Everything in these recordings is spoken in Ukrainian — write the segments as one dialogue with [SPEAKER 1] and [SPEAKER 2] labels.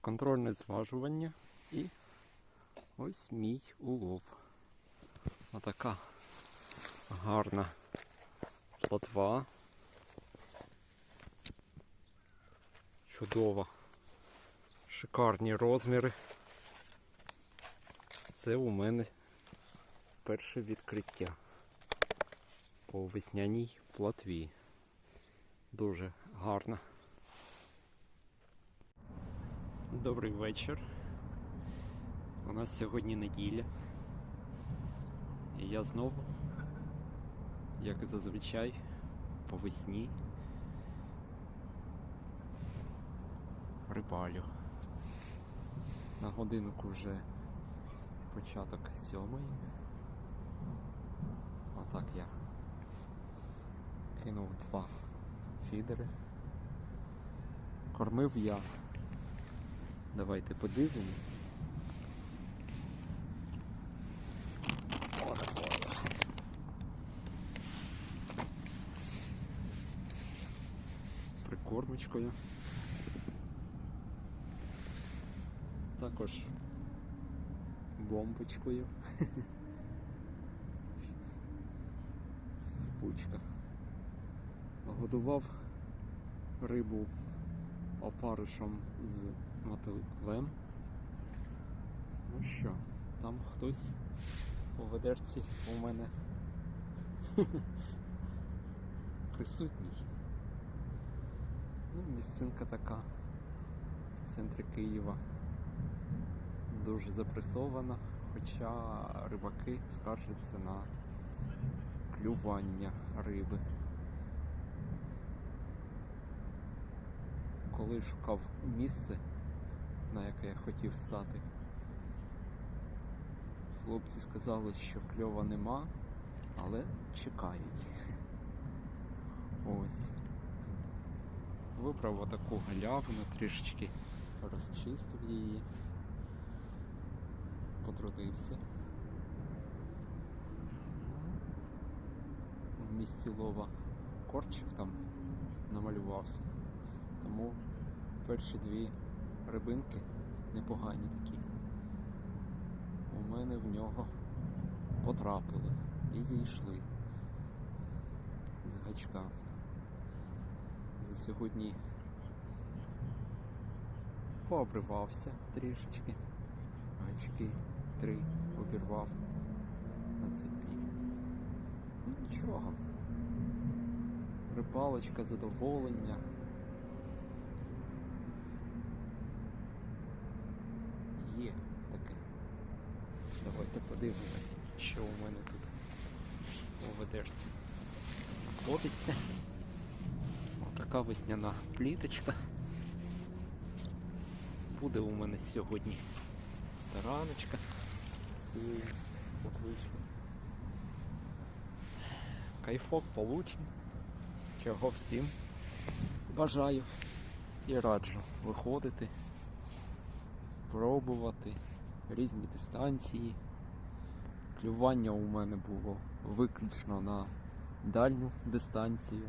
[SPEAKER 1] Контрольне зважування і ось мій улов. Отака гарна плотва. Чудова. Шикарні розміри. Це у мене перше відкриття по весняній плотві. Дуже гарна. Добрий вечір. У нас сьогодні неділя. І я знову, як і зазвичай, по весні рибалю. На годинку вже початок сьомої. Отак я кинув два фідери. Кормив я. Давайте подивимось. Прикормочкою. Також бомбочкою. Сипучка. Годував рибу опаришем з мотилем. Ну що, там хтось у ведерці у мене присутній. Ну, місцинка така в центрі Києва. Дуже запресована, хоча рибаки скаржаться на клювання риби. Коли шукав місце, на яке я хотів стати, хлопці сказали, що кльова нема, але чекають. Ось. Вибрав отаку галявину, трішечки розчистив її, потрудився. В місці лова корчик там намалювався. Тому перші дві рибинки непогані такі. У мене в нього потрапили і зійшли з гачка. За сьогодні пообривався трішечки. Гачки три обірвав на цепі. Ну, Нічого. Рибалочка, задоволення. Є таке. Давайте подивимось, що у мене тут у ведерці знаходиться. Отака весняна пліточка. Буде у мене сьогодні тараночка з покличком. Кайфок получен. Чого всім бажаю і раджу виходити пробувати різні дистанції. Клювання у мене було виключно на дальню дистанцію,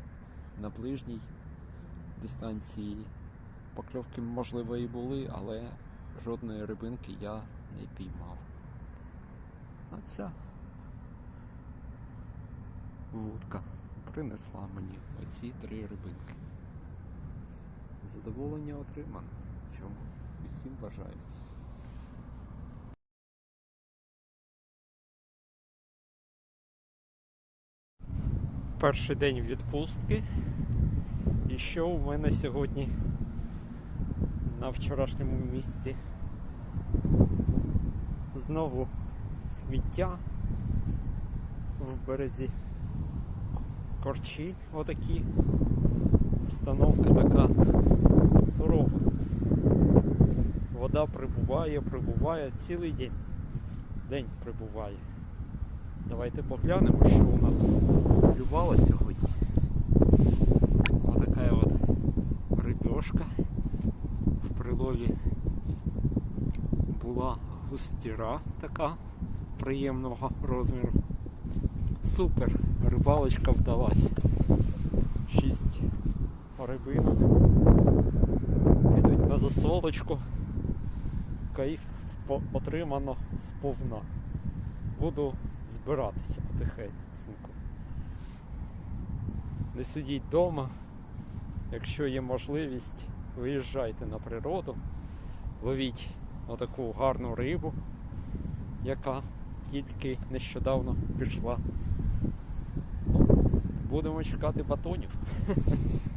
[SPEAKER 1] на ближній дистанції. Покльовки, можливо, і були, але жодної рибинки я не піймав. А ця вудка принесла мені оці три рибинки. Задоволення отримано. Чому? Всім бажаю. Перший день відпустки. І що у мене сьогодні на вчорашньому місці? Знову сміття в березі корчі отакі. Обстановка така сурова. Вода прибуває, прибуває цілий день. День прибуває. Давайте поглянемо, що у нас клювало сьогодні. Ось така от рибешка. В прилові була густіра така приємного розміру. Супер, рибалочка вдалась. Шість рибинок. Підуть
[SPEAKER 2] на засолочку. Кайф отримано сповна. Буду збиратися потихеньку. Не сидіть вдома. Якщо є можливість, виїжджайте на природу, ловіть отаку гарну рибу, яка тільки нещодавно пішла. Ну, будемо чекати батонів.